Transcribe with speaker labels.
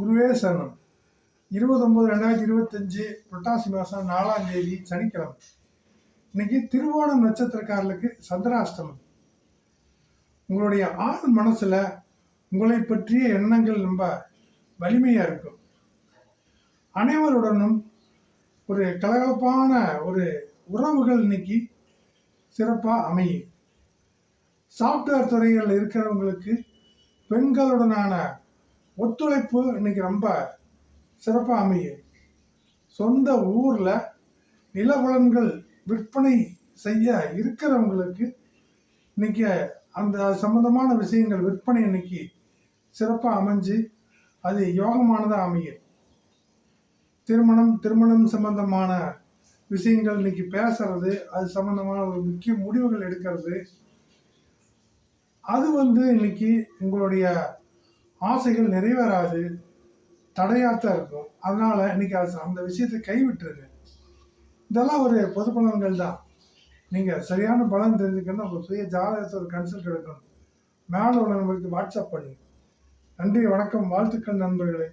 Speaker 1: குருவே சரணம். இருபது ஒன்பது ரெண்டாயிரத்தி இருபத்தஞ்சு புரட்டாசி மாதம் நாலாம் தேதி சனிக்கிழமை. இன்னைக்கு திருவோணம் நட்சத்திரக்காரர்களுக்கு சந்திராஷ்டமம். உங்களுடைய ஆண் மனசில் உங்களை பற்றிய எண்ணங்கள் ரொம்ப வலிமையாக இருக்கும். அனைவருடனும் ஒரு கலகலப்பான ஒரு உறவுகள் இன்னைக்கு சிறப்பாக அமையும். சாஃப்ட்வேர் துறைகளில் இருக்கிறவங்களுக்கு பெண்களுடனான ஒத்துழைப்பு இன்னைக்கு ரொம்ப சிறப்பாக அமையும் சொந்த ஊரில் நிலபலன்கள் விற்பனை செய்ய இருக்கிறவங்களுக்கு இன்னைக்கு அந்த சம்பந்தமான விஷயங்கள் விற்பனை இன்னைக்கு சிறப்பாக அமைஞ்சு அது யோகமானதாக அமையும் திருமணம் திருமணம் சம்பந்தமான விஷயங்கள் இன்னைக்கு பேசுறது அது சம்பந்தமான ஒரு முக்கிய முடிவுகள் எடுக்கிறது. அது வந்து இன்னைக்கு உங்களுடைய ஆசைகள் நிறைவேறாது தடையாத்தான் இருக்கும். அதனால் இன்னைக்கு அது அந்த விஷயத்தை கைவிட்டுருங்க. இதெல்லாம் ஒரு பொது பலன்கள் தான். நீங்கள் சரியான பலன் தெரிஞ்சுக்கணும் உங்கள் சுய ஜாதகத்தை ஒரு கன்சல்ட் எடுக்கணும். மேலே உள்ள நம்பருக்கு வாட்ஸ்அப் பண்ணி நன்றி வணக்கம் வாழ்த்துக்கள் நண்பர்களே.